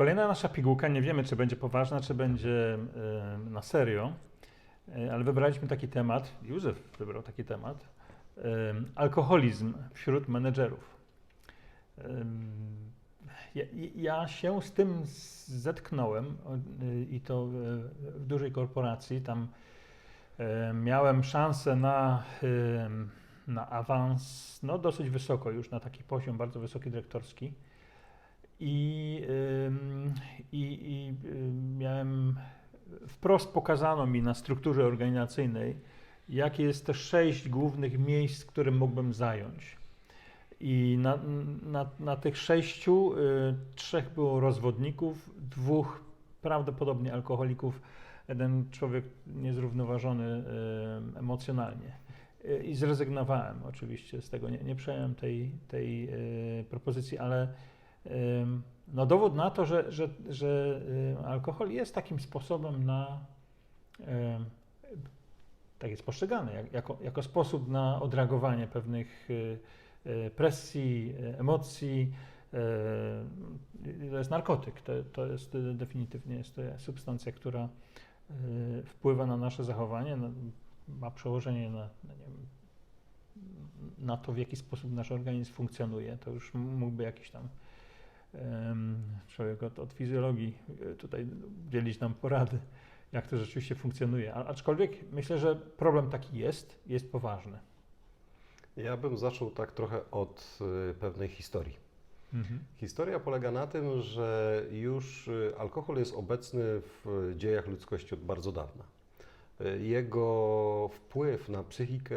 Kolejna nasza pigułka, nie wiemy czy będzie poważna, czy będzie e, na serio, e, ale wybraliśmy taki temat, Józef wybrał taki temat, e, alkoholizm wśród menedżerów. Ja, ja, się z tym zetknąłem i to w dużej korporacji. Tam miałem szansę na, na awans no, dosyć wysoko, już na taki poziom bardzo wysoki dyrektorski. I, i miałem wprost pokazano mi na strukturze organizacyjnej, jakie jest te sześć głównych miejsc, które mógłbym zająć. I na, na, na tych sześciu y, trzech było rozwodników, dwóch prawdopodobnie alkoholików, jeden człowiek niezrównoważony y, emocjonalnie. Y, I zrezygnowałem oczywiście z tego, nie, nie przejąłem tej, tej y, propozycji, ale no dowód na to, że, że, że y, alkohol jest takim sposobem na, tak jest postrzegany, jako, jako sposób na odreagowanie pewnych y, y, presji, emocji. To jest narkotyk, to, to jest definitywnie jest to substancja, która wpływa na nasze zachowanie, ma przełożenie na, na, wiem, na to, w jaki sposób nasz organizm funkcjonuje. To już mógłby jakiś tam człowiek od, od fizjologii e, tutaj dzielić nam porady, jak to rzeczywiście funkcjonuje. A, aczkolwiek myślę, że problem taki jest, jest poważny. Ja bym zaczął tak trochę od y, pewnej historii. Mhm. Historia polega na tym, że już y, alkohol jest obecny w dziejach ludzkości od bardzo dawna. Jego wpływ na psychikę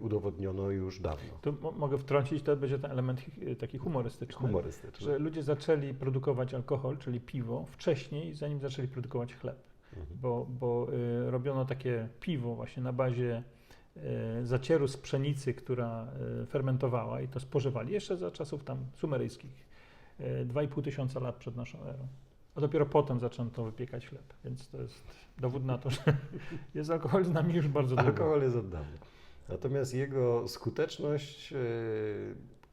udowodniono już dawno. Tu mogę wtrącić, to będzie ten element taki humorystyczny, humorystyczny, że ludzie zaczęli produkować alkohol, czyli piwo, wcześniej, zanim zaczęli produkować chleb. Mhm. Bo, bo y, robiono takie piwo właśnie na bazie y, zacieru z pszenicy, która y, fermentowała i to spożywali jeszcze za czasów tam sumeryjskich, 2,5 tysiąca lat przed naszą erą a dopiero potem zaczęto wypiekać chleb. Więc to jest dowód na to, że jest alkohol z nami już bardzo długo. Alkohol jest od dawna. Natomiast jego skuteczność e,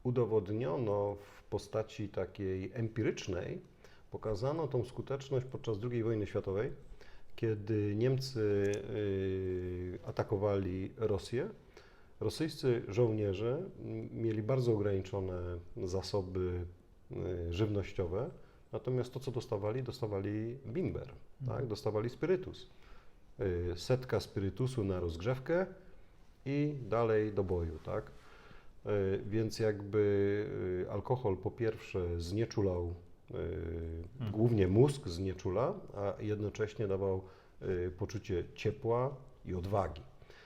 udowodniono w postaci takiej empirycznej. Pokazano tą skuteczność podczas II wojny światowej, kiedy Niemcy e, atakowali Rosję. Rosyjscy żołnierze mieli bardzo ograniczone zasoby e, żywnościowe Natomiast to, co dostawali, dostawali bimber, mhm. tak? dostawali spirytus. Y, setka spirytusu na rozgrzewkę i dalej do boju. Tak? Y, więc jakby y, alkohol po pierwsze znieczulał, mhm. głównie mózg znieczula, a jednocześnie dawał poczucie ciepła i odwagi.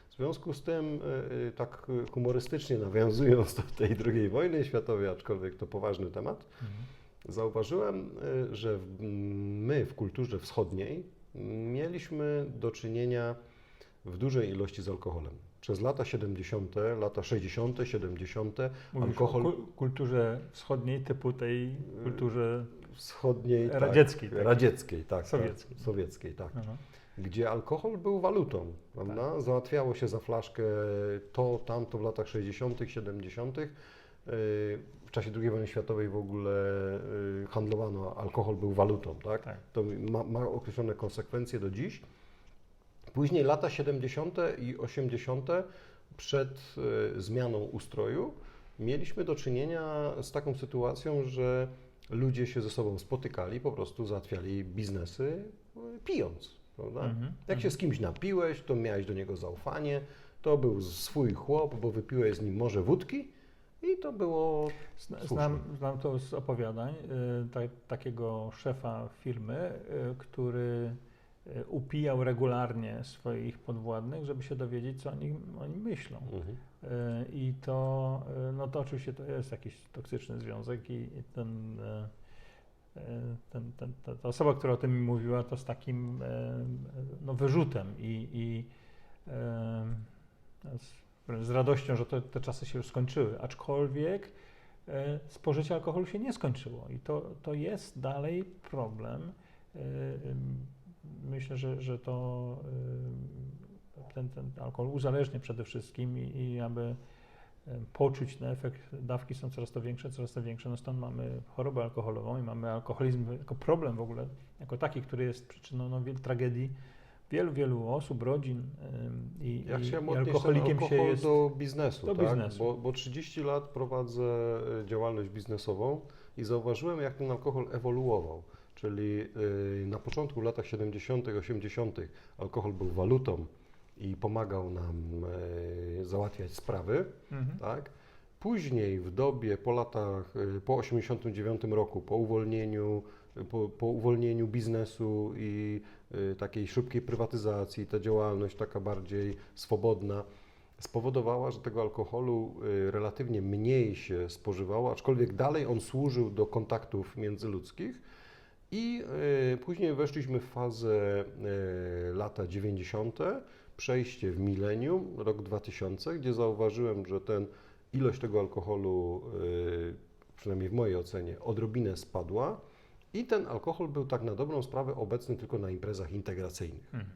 W związku z tym, tak humorystycznie nawiązując do tej II wojny światowej, aczkolwiek to poważny temat, mhm Zauważyłem, y, że my w kulturze wschodniej mieliśmy do czynienia w dużej ilości z alkoholem. Przez lata 70., lata 60., 70. Mówisz alkohol. O kulturze wschodniej, typu tej kulturze wschodniej, tak, radzieckiej. Tak, radzieckiej, tak. Sowieckiej. Tak, sowieckiej, tak. Aha. Gdzie alkohol był walutą, prawda? Tak. Załatwiało się za flaszkę to, tamto w latach 60., 70 w czasie II wojny światowej w ogóle y, handlowano, alkohol był walutą, tak? tak. To ma, ma określone konsekwencje do dziś. Później lata 70. i 80. przed y, zmianą ustroju mieliśmy do czynienia z taką sytuacją, że ludzie się ze sobą spotykali, po prostu załatwiali biznesy y, pijąc. Prawda? -hmm. Jak się z kimś napiłeś, to miałeś do niego zaufanie, to był swój chłop, bo wypiłeś z nim może wódki, i to było. Znam, znam to z opowiadań y, ta, takiego szefa firmy, y, który y, upijał regularnie swoich podwładnych, żeby się dowiedzieć, co oni, oni myślą. Mhm. I to, no to oczywiście to jest jakiś toksyczny związek i, ten, ten, ten, ta osoba, która o tym mówiła, to z takim no, wyrzutem i, i z radością, że to, te czasy się już skończyły, aczkolwiek e, spożycie alkoholu się nie skończyło i to, to jest dalej problem. E, myślę, że, że to e, ten, ten alkohol uzależnia przede wszystkim i, i aby poczuć ten efekt dawki są coraz to większe, coraz to większe. No stąd mamy chorobę alkoholową i mamy alkoholizm jako problem w ogóle, jako taki, który jest przyczyną no, tragedii wielu, wielu osób, rodzin i, Ja chciałem i odnieść alkoholikiem się jest... do biznesu, do tak? biznesu. Bo, bo 30 lat prowadzę e, działalność biznesową i zauważyłem, jak ten alkohol ewoluował. Czyli y, na początku latach 70., 80. alkohol był walutą i pomagał nam e, załatwiać sprawy, Mhm. tak? Później w dobie po latach, po 89 roku, po uwolnieniu, po, po uwolnieniu biznesu i y, takiej szybkiej prywatyzacji, ta działalność taka bardziej swobodna spowodowała, że tego alkoholu y, relatywnie mniej się spożywało, aczkolwiek dalej on służył do kontaktów międzyludzkich. I y, później weszliśmy w fazę lata 90., przejście w milenium, rok 2000, gdzie zauważyłem, że ten ilość tego alkoholu, przynajmniej w mojej ocenie, odrobinę spadła i ten alkohol był tak na dobrą sprawę obecny tylko na imprezach integracyjnych. Mhm.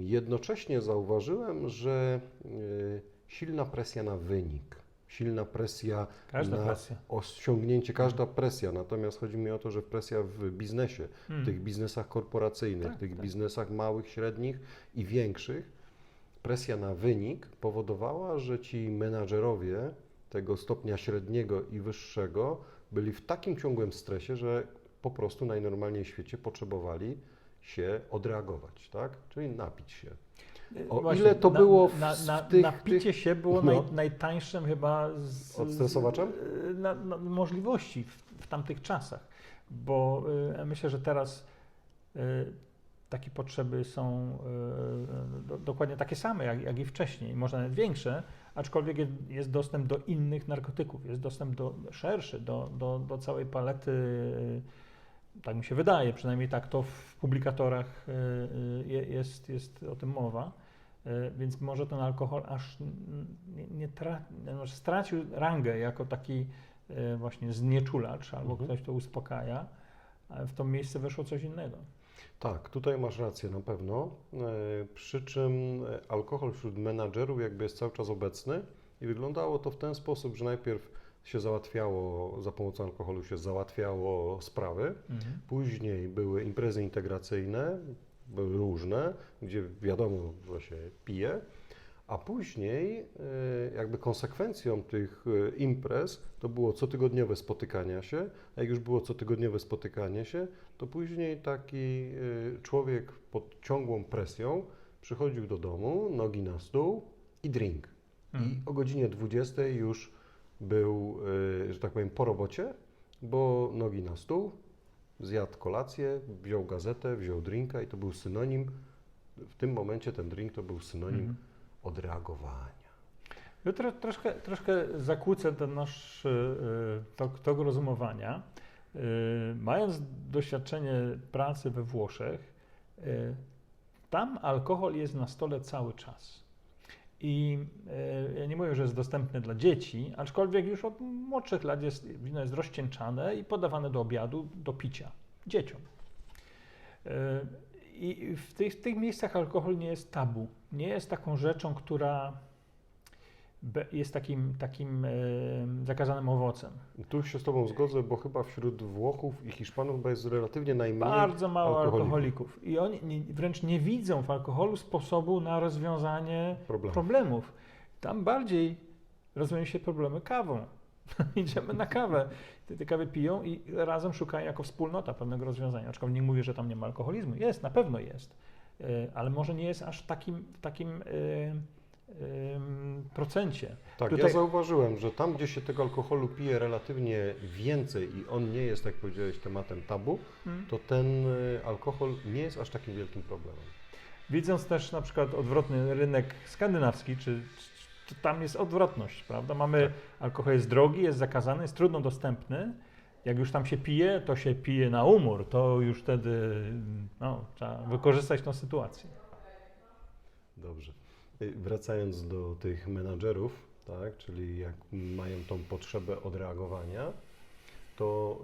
Jednocześnie zauważyłem, że y, silna presja na wynik, silna presja Każda na presja. osiągnięcie, każda presja, natomiast chodzi mi o to, że presja w biznesie, w Mhm. tych biznesach korporacyjnych, Tak, tych tak. biznesach małych, średnich i większych, presja na wynik powodowała, że ci menadżerowie tego stopnia średniego i wyższego byli w takim ciągłym stresie, że po prostu najnormalniej w świecie potrzebowali się odreagować, tak? Czyli napić się. O ile to było w- na, w na, tych- Napicie się było no. naj, najtańszym chyba z, Odstresowaczem? z- Na, na, możliwości w, w tamtych czasach, bo y, myślę, że teraz y, takie potrzeby są dokładnie takie same jak, jak i wcześniej, może nawet większe, aczkolwiek jest, jest dostęp do innych narkotyków, jest dostęp do szerszy, do, do, do całej palety, y, tak mi się wydaje, przynajmniej tak to w publikatorach y, je- jest, jest o tym mowa. Więc może ten alkohol aż nie, nie tra- stracił rangę jako taki właśnie znieczulacz, albo Mhm. ktoś to uspokaja, ale w to miejsce weszło coś innego. Tak, tutaj masz rację na pewno. E, Przy czym e, alkohol wśród menadżerów jakby jest cały czas obecny i wyglądało to w ten sposób, że najpierw się załatwiało, za pomocą alkoholu się załatwiało sprawy, później były imprezy integracyjne, były różne, gdzie wiadomo, że się pije, a później e, jakby konsekwencją tych e, imprez to było cotygodniowe spotykania się, a jak już było cotygodniowe spotykanie się, to później taki y, człowiek pod ciągłą presją przychodził do domu, nogi na stół i drink. I Mhm. o godzinie 20 już był, że tak powiem, po robocie, bo nogi na stół, zjadł kolację, wziął gazetę, wziął drinka i to był synonim, w tym momencie ten drink to był synonim Mhm. Odreagowania. Ja tro, troszkę, troszkę zakłócę ten nasz y, y, tok, tok rozumowania. Y, Mając doświadczenie pracy we Włoszech, y, tam alkohol jest na stole cały czas. I ja nie mówię, że jest dostępny dla dzieci, aczkolwiek już od młodszych lat jest, wino jest rozcieńczane i podawane do obiadu, do picia dzieciom. I w tych, w tych miejscach alkohol nie jest tabu. Nie jest taką rzeczą, która jest takim, takim e, zakazanym owocem. Tu się z Tobą zgodzę, bo chyba wśród Włochów i Hiszpanów chyba jest relatywnie najmniej Bardzo mało alkoholików. alkoholików. I oni wręcz nie widzą w alkoholu sposobu na rozwiązanie problemów. problemów. Tam bardziej rozwiązują się problemy kawą. Idziemy na kawę. Te, te kawy piją i razem szukają jako wspólnota pewnego rozwiązania. Aczkolwiek nie mówię, że tam nie ma alkoholizmu. Jest, na pewno jest. E, Ale może nie jest aż w takim, takim e, procencie. Tak, Tutaj- ja zauważyłem, że tam, gdzie się tego alkoholu pije relatywnie więcej i on nie jest, jak powiedziałeś, tematem tabu, Mm. to ten y, alkohol nie jest aż takim wielkim problemem. Widząc też na przykład odwrotny rynek skandynawski, czy, czy tam jest odwrotność, prawda? Mamy Tak. alkohol jest drogi, jest zakazany, jest trudno dostępny. Jak już tam się pije, to się pije na umór. To już wtedy no, trzeba wykorzystać tą sytuację. Dobrze. Y, Wracając do tych menadżerów, tak, czyli jak mają tą potrzebę odreagowania, to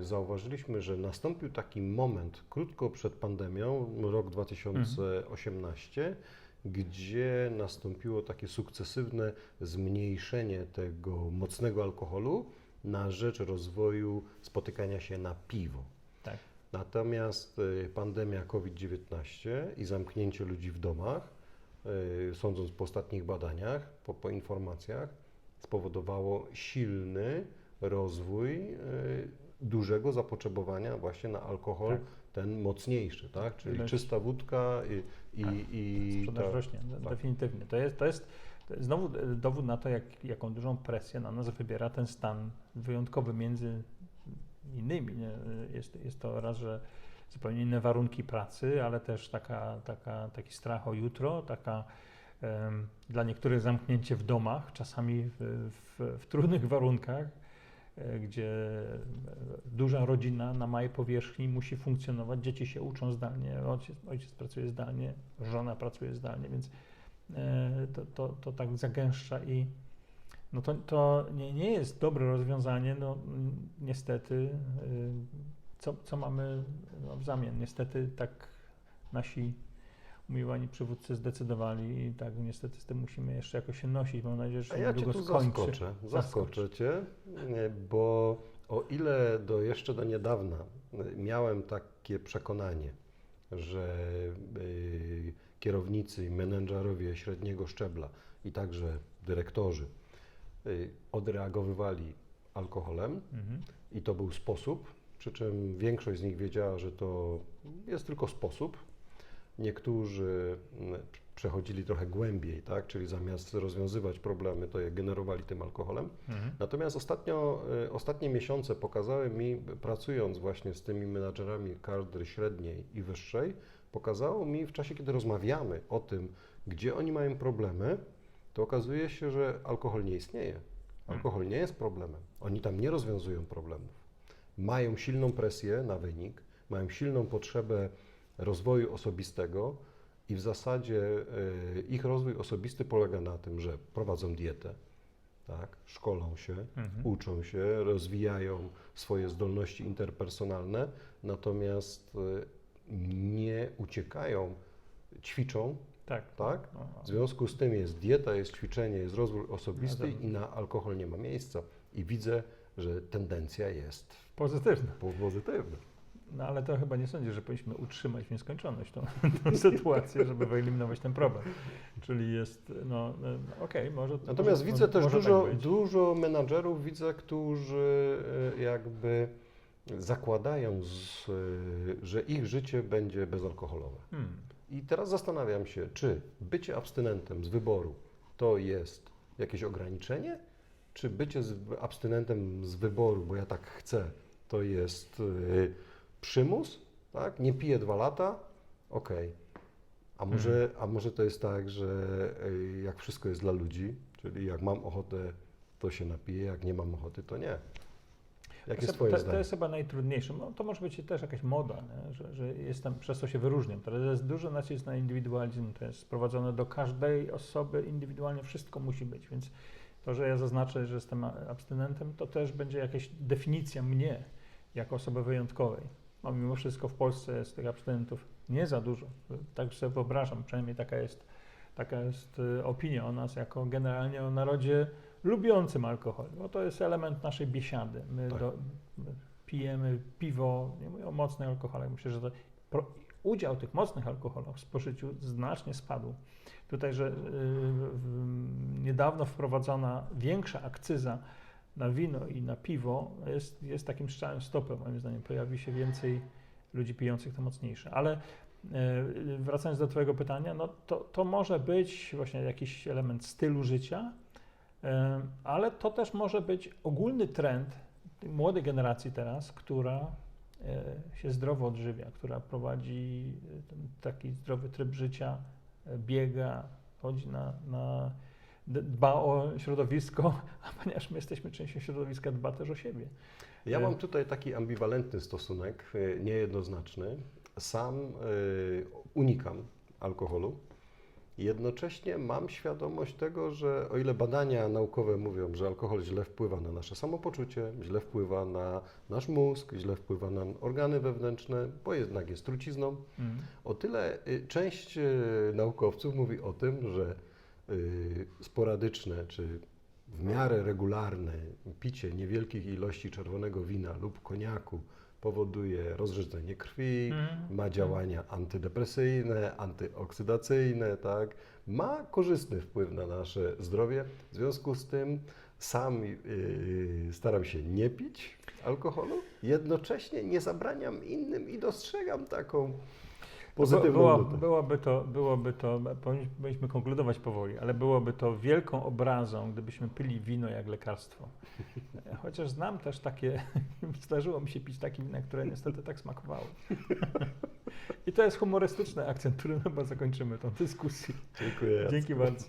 y, zauważyliśmy, że nastąpił taki moment krótko przed pandemią, rok 2018, gdzie nastąpiło takie sukcesywne zmniejszenie tego mocnego alkoholu na rzecz rozwoju spotykania się na piwo. Tak. Natomiast y, pandemia COVID-19 i zamknięcie ludzi w domach, y, sądząc po ostatnich badaniach, po, po informacjach, spowodowało silny rozwój y, dużego zapotrzebowania właśnie na alkohol, Tak. ten mocniejszy, tak? Czyli Ilość- czysta wódka i, i, Tak. i Sprzedaż ta- rośnie, tak. definitywnie. To jest, to jest znowu e, dowód na to, jak, jaką dużą presję na nas wybiera ten stan wyjątkowy między innymi. Nie? Jest, jest to raz, że zupełnie inne warunki pracy, ale też taka, taka, taki strach o jutro, taka dla niektórych zamknięcie w domach, czasami w, w, w trudnych warunkach, gdzie e, duża rodzina na małej powierzchni musi funkcjonować, dzieci się uczą zdalnie, ojciec, ojciec pracuje zdalnie, żona pracuje zdalnie, więc e, to, to, to tak zagęszcza i no to, to nie, nie jest dobre rozwiązanie, no niestety, co, co mamy w zamian? Niestety tak nasi umiłowani przywódcy zdecydowali i tak niestety z tym musimy jeszcze jakoś się nosić. Mam nadzieję, że się ja Cię niedługo tu skończy. zaskoczę, zaskoczę Cię, bo o ile do jeszcze do niedawna miałem takie przekonanie, że y, kierownicy i menedżerowie średniego szczebla i także dyrektorzy y, odreagowywali alkoholem Mhm. i to był sposób, przy czym większość z nich wiedziała, że to jest tylko sposób. Niektórzy mm, przechodzili trochę głębiej, tak? czyli zamiast rozwiązywać problemy, to je generowali tym alkoholem. Mhm. Natomiast ostatnio, y, ostatnie miesiące pokazały mi, pracując właśnie z tymi menadżerami kadry średniej i wyższej, pokazało mi w czasie, kiedy rozmawiamy o tym, gdzie oni mają problemy, to okazuje się, że alkohol nie istnieje. Alkohol nie jest problemem. Oni tam nie rozwiązują problemów. Mają silną presję na wynik, mają silną potrzebę rozwoju osobistego i w zasadzie y, ich rozwój osobisty polega na tym, że prowadzą dietę, tak, szkolą się, Mhm. uczą się, rozwijają swoje zdolności interpersonalne, natomiast y, nie uciekają, ćwiczą, Tak. tak? No, W związku z tym jest dieta, jest ćwiczenie, jest rozwój osobisty i na alkohol nie ma miejsca. I widzę, że tendencja jest Pozytywne. po- pozytywna. No ale to chyba nie sądzę, że powinniśmy utrzymać w nieskończoność tą, tą sytuację, żeby wyeliminować ten problem. Czyli jest, no e, okej, może... Natomiast może, widzę też może dużo, tak dużo menadżerów, widzę, którzy y, jakby zakładają, z, y, że ich życie będzie bezalkoholowe. Hmm. I teraz zastanawiam się, czy bycie abstynentem z wyboru to jest jakieś ograniczenie, czy bycie z, abstynentem z wyboru, bo ja tak chcę, to jest y, przymus, tak? Nie piję dwa lata, okej. A, może, a może to jest tak, że y, jak wszystko jest dla ludzi, czyli jak mam ochotę, to się napiję, jak nie mam ochoty, to nie. Jakie jest to, Twoje to, to jest chyba najtrudniejsze. No, to może być też jakaś moda? Że, że jestem, przez to się wyróżniam. Teraz jest duży nacisk na indywidualizm, to jest sprowadzone do każdej osoby indywidualnie, wszystko musi być, więc to, że ja zaznaczę, że jestem abstynentem, to też będzie jakaś definicja mnie jako osoby wyjątkowej. No, mimo wszystko w Polsce jest tych abstynentów nie za dużo. Tak sobie wyobrażam, przynajmniej taka jest, taka jest y, opinia o nas jako generalnie o narodzie lubiącym alkohol, bo to jest element naszej biesiady. My Tak. do, my pijemy piwo, nie mówię o mocnych alkoholach, myślę, że to pro, udział tych mocnych alkoholów w spożyciu znacznie spadł. Tutaj, że y, niedawno wprowadzona większa akcyza na wino i na piwo jest, jest takim strzałem stopem, moim zdaniem. Pojawi się więcej ludzi pijących to mocniejsze. Ale y, wracając do Twojego pytania, no to, to może być właśnie jakiś element stylu życia, y, ale to też może być ogólny trend młodej generacji teraz, która y, się zdrowo odżywia, która prowadzi taki zdrowy tryb życia, biega, chodzi na, na dba o środowisko, a ponieważ my jesteśmy częścią środowiska, dba też o siebie. Ja E, mam tutaj taki ambiwalentny stosunek, y, niejednoznaczny. Sam y, unikam alkoholu. Jednocześnie mam świadomość tego, że o ile badania naukowe mówią, że alkohol źle wpływa na nasze samopoczucie, źle wpływa na nasz mózg, źle wpływa na organy wewnętrzne, bo jednak jest trucizną, Mm. o tyle y, część y, naukowców mówi o tym, że y, sporadyczne czy w miarę regularne picie niewielkich ilości czerwonego wina lub koniaku powoduje rozrzedzenie krwi, Mm. ma działania antydepresyjne, antyoksydacyjne, tak? Ma korzystny wpływ na nasze zdrowie. W związku z tym sam yy, staram się nie pić alkoholu, jednocześnie nie zabraniam innym i dostrzegam taką pozytywną Było, nutę. byłoby, to, byłoby to, powinni- powinniśmy konkludować powoli, ale byłoby to wielką obrazą, gdybyśmy pili wino jak lekarstwo. Chociaż znam też takie, zdarzyło mi się pić takie wina, które niestety tak smakowały. I to jest humorystyczny akcent, którym chyba zakończymy tę dyskusję. Dziękuję. Dzięki bardzo.